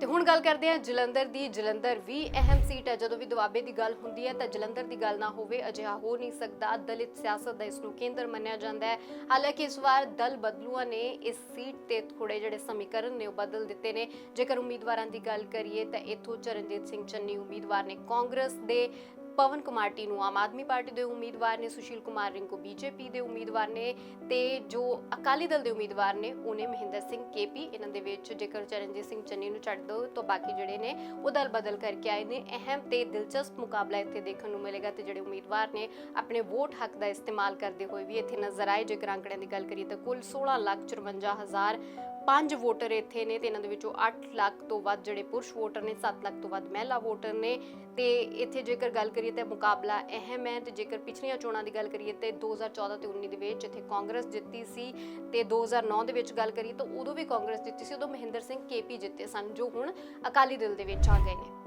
ਤੇ ਹੁਣ ਗੱਲ ਕਰਦੇ ਹਾਂ ਜਲੰਧਰ ਦੀ। ਜਲੰਧਰ ਵੀ ਅਹਿਮ ਸੀਟ ਹੈ। ਜਦੋਂ ਵੀ ਦੁਆਬੇ ਦੀ ਗੱਲ ਹੁੰਦੀ ਹੈ ਤਾਂ ਜਲੰਧਰ ਦੀ ਗੱਲ ਨਾ ਹੋਵੇ, ਅਜਿਹਾ ਹੋ ਨਹੀਂ ਸਕਦਾ। ਦਲਿਤ ਸਿਆਸਤ ਦਾ ਇਸ ਨੂੰ ਕੇਂਦਰ ਮੰਨਿਆ ਜਾਂਦਾ ਹੈ। ਹਾਲਾਂਕਿ ਇਸ ਵਾਰ ਦਲ ਬਦਲੂਆਂ ਨੇ ਇਸ ਸੀਟ ਤੇ ਥੋੜੇ ਜਿਹੜੇ ਸਮੀਕਰਨ ਨੇ ਉਹ ਬਦਲ ਦਿੱਤੇ ਨੇ। ਜੇਕਰ ਉਮੀਦਵਾਰਾਂ ਦੀ ਗੱਲ ਕਰੀਏ ਤਾਂ ਇੱਥੋਂ ਚਰਨਜੀਤ ਸਿੰਘ ਚੰਨੀ ਉਮੀਦਵਾਰ ਨੇ ਕਾਂਗਰਸ ਦੇ ਪਵਨ ਕੁਮਾਰ ਟੀਨੂ ਆਮ ਆਦਮੀ ਪਾਰਟੀ ਦੇ ਉਮੀਦਵਾਰ ਨੇ ਸੁਸ਼ੀਲ ਕੁਮਾਰ ਰਿੰਕੂ ਬੀਜੇਪੀ ਦੇ ਉਮੀਦਵਾਰ ਨੇ ਤੇ ਜੋ ਅਕਾਲੀ ਦਲ ਦੇ ਉਮੀਦਵਾਰ ਨੇ ਉਹਨੇ ਮਹਿੰਦਰ ਸਿੰਘ ਕੇਪੀ ਇਹਨਾਂ ਦੇ ਵਿੱਚ ਜੇਕਰ ਚਰਨਜੀਤ ਸਿੰਘ ਚੰਨੀ ਨੂੰ ਛੱਡ ਦੋ ਤਾਂ ਬਾਕੀ ਜਿਹੜੇ ਨੇ ਉਹ ਦਲ ਬਦਲ ਕਰਕੇ ਆਏ ਨੇ ਅਹਿਮ ਤੇ ਦਿਲਚਸਪ ਮੁਕਾਬਲਾ ਇੱਥੇ ਦੇਖਣ ਨੂੰ ਮਿਲੇਗਾ ਤੇ ਜਿਹੜੇ ਉਮੀਦਵਾਰ ਨੇ ਆਪਣੇ ਵੋਟ ਹੱਕ ਦਾ ਇਸਤੇਮਾਲ ਕਰਦੇ ਹੋਏ ਵੀ ਇੱਥੇ ਨਜ਼ਰ ਆਏ ਜੇਕਰ ਆਂਕੜਿਆਂ ਦੀ ਗੱਲ ਕਰੀਏ ਤਾਂ ਕੁੱਲ 16 ਲੱਖ 54 ਹਜ਼ਾਰ ਪੰਜ ਵੋਟਰ ਇੱਥੇ ਨੇ ਤੇ ਇਹਨਾਂ ਦੇ ਵਿੱਚੋਂ 8 ਲੱਖ ਤੋਂ ਵੱਧ ਜਿਹੜੇ ਪੁਰਸ਼ ਵੋਟਰ ਨੇ 7 ਲੱਖ ਤੋਂ ਵੱਧ ਮਹਿਲਾ ਵੋਟਰ ਨੇ ਤੇ ਇੱਥੇ ਜੇਕਰ ਗੱਲ ਕਰੀਏ ਤਾਂ ਮੁਕਾਬਲਾ ਅਹਿਮ ਹੈ ਤੇ ਜੇਕਰ ਪਿਛਲੀਆਂ ਚੋਣਾਂ ਦੀ ਗੱਲ ਕਰੀਏ ਤੇ 2014 ਤੇ 19 ਦੇ ਵਿੱਚ ਜਿੱਥੇ ਕਾਂਗਰਸ ਜਿੱਤੀ ਸੀ ਤੇ 2009 ਦੇ ਵਿੱਚ ਗੱਲ ਕਰੀਏ ਤਾਂ ਉਦੋਂ ਵੀ ਕਾਂਗਰਸ ਜਿੱਤੀ ਸੀ, ਉਦੋਂ ਮਹਿੰਦਰ ਸਿੰਘ ਕੇਪੀ ਜਿੱਤੇ ਸਨ, ਜੋ ਹੁਣ ਅਕਾਲੀ ਦਲ ਦੇ ਵਿੱਚ ਆ ਗਏ ਨੇ।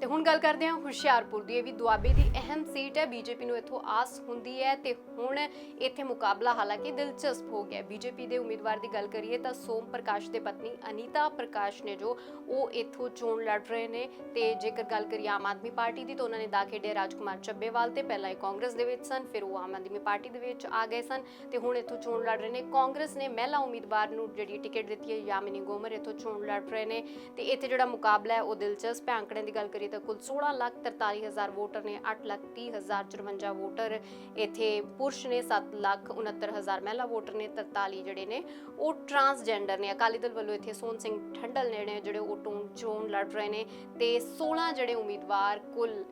ਤੇ ਹੁਣ ਗੱਲ ਕਰਦੇ ਹਾਂ ਹੁਸ਼ਿਆਰਪੁਰ ਦੀ। ਇਹ ਵੀ ਦੁਆਬੇ ਦੀ ਅਹਿਮ ਸੀਟ ਹੈ। ਬੀਜੇਪੀ ਨੂੰ ਇੱਥੋਂ ਆਸ ਹੁੰਦੀ ਹੈ ਤੇ ਹੁਣ ਇੱਥੇ ਮੁਕਾਬਲਾ ਹਾਲਾਂਕਿ ਦਿਲਚਸਪ ਹੋ ਗਿਆ। ਬੀਜੇਪੀ ਦੇ ਉਮੀਦਵਾਰ ਦੀ ਗੱਲ ਕਰੀਏ ਤਾਂ ਸੋਮ ਪ੍ਰਕਾਸ਼ ਦੇ ਪਤਨੀ ਅਨੀਤਾ ਪ੍ਰਕਾਸ਼ ਨੇ ਜੋ ਉਹ ਇੱਥੋਂ ਚੋਣ ਲੜ ਰਹੇ ਨੇ ਤੇ ਜੇਕਰ ਗੱਲ ਕਰੀਏ ਆਮ ਆਦਮੀ ਪਾਰਟੀ ਦੀ ਤਾਂ ਉਹਨਾਂ ਨੇ ਦਾ ਖੇਡਿਆ ਰਾਜਕੁਮਾਰ ਚੱਬੇਵਾਲ ਤੇ ਪਹਿਲਾਂ ਇਹ ਕਾਂਗਰਸ ਦੇ ਵਿੱਚ ਸਨ, ਫਿਰ ਉਹ ਆਮ ਆਦਮੀ ਪਾਰਟੀ ਦੇ ਵਿੱਚ ਆ ਗਏ ਸਨ ਤੇ ਹੁਣ ਇੱਥੋਂ ਚੋਣ ਲੜ ਰਹੇ ਨੇ। ਕਾਂਗਰਸ ਨੇ ਮਹਿਲਾ ਉਮੀਦਵਾਰ ਨੂੰ ਜਿਹੜੀ ਟਿਕਟ ਦਿੱਤੀ ਹੈ, ਯਾਮਿਨੀ ਗੋਮਰ, ਇੱਥੋਂ ਚੋਣ ਲੜ ਰਹੇ ਨੇ ਤੇ ਇੱਥੇ ਜਿਹੜਾ ਮੁਕਾਬਲਾ ਹੈ ਉਹ ਦਿਲਚਸਪ ਹੈ। ਅੰਕੜਿਆਂ ਦੀ ਗੱਲ ਕਰੀਏ ਤਾਂ ਕੁੱਲ 16 ਲੱਖ 43 ਹਜ਼ਾਰ ਵੋਟਰ ਨੇ 8 ਲੱਖ 30 ਹਜ਼ਾਰ 54 ਵੋਟਰ ਇੱਥੇ ਪੁਰਸ਼ ਨੇ 7 ਲੱਖ 69 ਹਜ਼ਾਰ ਮਹਿਲਾ ਵੋਟਰ ਨੇ 43 ਜਿਹੜੇ ਨੇ ਉਹ ਟਰਾਂਸਜੈਂਡਰ ਨੇ। ਅਕਾਲੀ ਦਲ ਵੱਲੋਂ ਇੱਥੇ ਸੋਨ ਸਿੰਘ ਠੰਡਲ ਨੇ ਜਿਹੜੇ ਉਹ ਟੋਨ ਚੋਣ ਲੜ ਰਹੇ ਨੇ ਤੇ 16 ਜਿਹੜੇ ਉਮੀਦਵਾਰ ਕੁੱਲ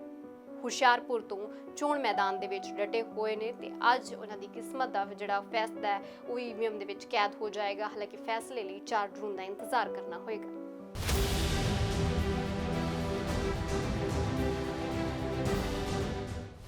ਹੁਸ਼ਿਆਰਪੁਰ ਤੋਂ ਚੋਣ ਮੈਦਾਨ ਦੇ ਵਿੱਚ ਡਟੇ ਹੋਏ ਨੇ ਤੇ ਅੱਜ ਉਹਨਾਂ ਦੀ ਕਿਸਮਤ ਦਾ ਜਿਹੜਾ ਫੈਸਲਾ ਹੈ, ਉਹ ਈਵੀਐਮ ਦੇ ਵਿੱਚ ਕੈਦ ਹੋ ਜਾਏਗਾ। ਹਾਲਾਂਕਿ ਫੈਸਲੇ ਲਈ 4 ਜੂਨ ਦਾ ਇੰਤਜ਼ਾਰ ਕਰਨਾ ਹੋਏਗਾ।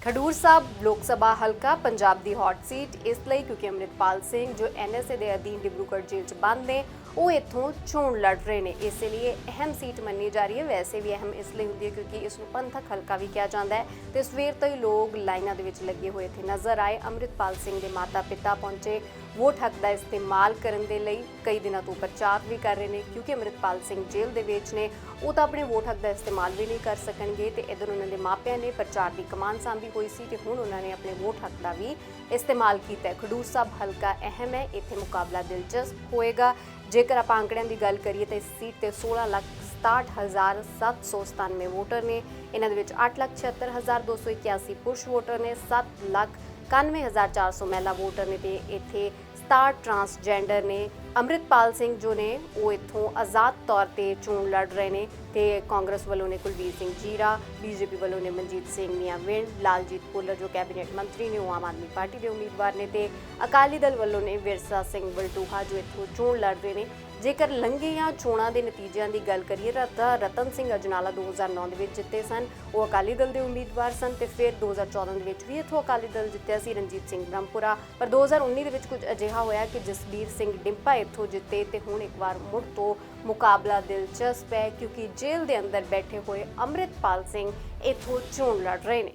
ਖਡੂਰ ਸਾਹਿਬ ਲੋਕ ਸਭਾ ਹਲਕਾ ਪੰਜਾਬ ਦੀ ਹੌਟ ਸੀਟ ਇਸ ਲਈ ਕਿਉਂਕਿ ਅੰਮ੍ਰਿਤਪਾਲ ਸਿੰਘ ਜੋ ਐਨਐਸਏ ਦੇ ਅਧੀਨ ਡਿਬਰੂਗੜ੍ਹ ਜੇਲ੍ਹ 'ਚ ਬੰਦ ਨੇ ਉਹ ਇੱਥੋਂ ਚੋਣ ਲੜ ਰਹੇ ਨੇ। ਇਸੇ ਲਈ ਅਹਿਮ ਸੀਟ ਮੰਨੀ ਜਾ ਰਹੀ ਹੈ। ਵੈਸੇ ਵੀ ਅਹਿਮ ਇਸ ਲਈ ਹੁੰਦੀ ਹੈ ਕਿਉਂਕਿ ਇਸ ਨੂੰ ਪੰਥਕ ਹਲਕਾ ਵੀ ਕਿਹਾ ਜਾਂਦਾ ਹੈ ਤੇ ਸਵੇਰ ਤੋਂ ਹੀ ਲੋਕ ਲਾਈਨਾਂ ਦੇ ਵਿੱਚ ਲੱਗੇ ਹੋਏ ਇੱਥੇ ਨਜ਼ਰ ਆਏ। ਅੰਮ੍ਰਿਤਪਾਲ ਸਿੰਘ ਦੇ ਮਾਤਾ-ਪਿਤਾ ਪਹੁੰਚੇ। ਵੋਟ ਹੱਕ ਦਾ ਇਸਤੇਮਾਲ ਕਰਨ ਦੇ ਲਈ ਕਈ ਦਿਨਾਂ ਤੋਂ ਪ੍ਰਚਾਰ ਵੀ ਕਰ ਰਹੇ ਨੇ ਕਿਉਂਕਿ ਅੰਮ੍ਰਿਤਪਾਲ ਸਿੰਘ ਜੇਲ੍ਹ ਦੇ ਵਿੱਚ ਨੇ। ਉਹ ਤਾਂ ਆਪਣੇ ਵੋਟ ਹੱਕ ਦਾ ਇਸਤੇਮਾਲ ਵੀ ਨਹੀਂ ਕਰ ਸਕਣਗੇ ਤੇ ਇਧਰ ਉਹਨਾਂ ਦੇ ਮਾਪਿਆਂ ਨੇ ਪ੍ਰਚਾਰ ਦੀ ਕਮਾਨ ਸਾਂਭੀ ਹੋਈ ਸੀ ਤੇ ਹੁਣ ਉਹਨਾਂ ਨੇ ਆਪਣੇ ਵੋਟ ਹੱਕ ਦਾ ਵੀ ਇਸਤੇਮਾਲ ਕੀਤਾ ਹੈ। ਖਡੂਰ ਸਾਹਿਬ ਹਲਕਾ ਅਹਿਮ ਹੈ। ਇੱਥੇ ਮੁਕਾਬਲਾ ਦਿਲਚਸਪ ਹੋਏਗਾ। ਜੇਕਰ ਆਪਾਂ ਅੰਕੜਿਆਂ ਦੀ ਗੱਲ ਕਰੀਏ ਤਾਂ ਇਸ ਸੀਟ ਤੇ 16 ਲੱਖ 67797 ਵੋਟਰ ਨੇ। ਇਹਨਾਂ ਦੇ ਵਿੱਚ 876281 ਪੁਰਸ਼ ਵੋਟਰ ਨੇ 7 ਲੱਖ 91400 ਮਹਿਲਾ ਵੋਟਰ ਨੇ ਤੇ ਇੱਥੇ 67 ਟਰਾਂਸਜੈਂਡਰ ਨੇ। ਅੰਮ੍ਰਿਤਪਾਲ ਸਿੰਘ ਜੋ ਨੇ, ਉਹ ਇੱਥੋਂ ਆਜ਼ਾਦ ਤੌਰ ਤੇ ਚੋਣ ਲੜ ਰਹੇ ਨੇ। ਤੇ ਕਾਂਗਰਸ ਵੱਲੋਂ ਨੇ ਕੁਲਬੀਰ ਸਿੰਘ ਜੀਰਾ, ਬੀਜੇਪੀ ਵੱਲੋਂ ਨੇ ਮਨਜੀਤ ਸਿੰਘ ਮੀਆਂ ਵਿੰਡ ਲਾਲਜੀਤ ਭੁੱਲਰ ਜੋ ਕੈਬਨਿਟ ਮੰਤਰੀ ਨੇ, ਉਹ ਆਮ ਆਦਮੀ ਪਾਰਟੀ ਦੇ ਉਮੀਦਵਾਰ ਨੇ ਤੇ ਅਕਾਲੀ ਦਲ ਵੱਲੋਂ ਨੇ ਵਿਰਸਾ ਸਿੰਘ ਬਲਟੂਹਾ ਜੋ ਇੱਥੋਂ ਚੋਣ ਲੜਦੇ ਨੇ। ਜੇਕਰ ਲੰਘੀਆਂ ਚੋਣਾਂ ਦੇ ਨਤੀਜਿਆਂ ਦੀ ਗੱਲ ਕਰੀਏ ਤਾਂ ਰਤਨ ਸਿੰਘ ਅਜਨਾਲਾ 2009 ਦੇ ਵਿੱਚ ਜਿੱਤੇ ਸਨ, ਉਹ ਅਕਾਲੀ ਦਲ ਦੇ ਉਮੀਦਵਾਰ ਸਨ ਤੇ ਫਿਰ 2014 ਦੇ ਵਿੱਚ ਵੀ ਇੱਥੋਂ ਅਕਾਲੀ ਦਲ ਜਿੱਤਿਆ ਸੀ, ਰਣਜੀਤ ਸਿੰਘ ਬ੍ਰਹਮਪੁਰਾ। ਪਰ 2019 ਦੇ ਵਿੱਚ ਕੁਝ ਅਜਿਹਾ ਹੋਇਆ ਕਿ ਜਸਬੀਰ ਸਿੰਘ ਡਿੰਪਾ ਇੱਥੋਂ ਜਿੱਤੇ ਤੇ ਹੁਣ ਇੱਕ ਵਾਰ ਮੁੜ ਤੋਂ ਮੁਕਾਬਲਾ ਦਿਲਚਸਪ ਹੈ ਕਿਉਂਕਿ ਜੇਲ੍ਹ ਦੇ ਅੰਦਰ ਬੈਠੇ ਹੋਏ ਅੰਮ੍ਰਿਤਪਾਲ ਸਿੰਘ ਇੱਥੋਂ ਚੋਣ ਲੜ ਰਹੇ ਨੇ।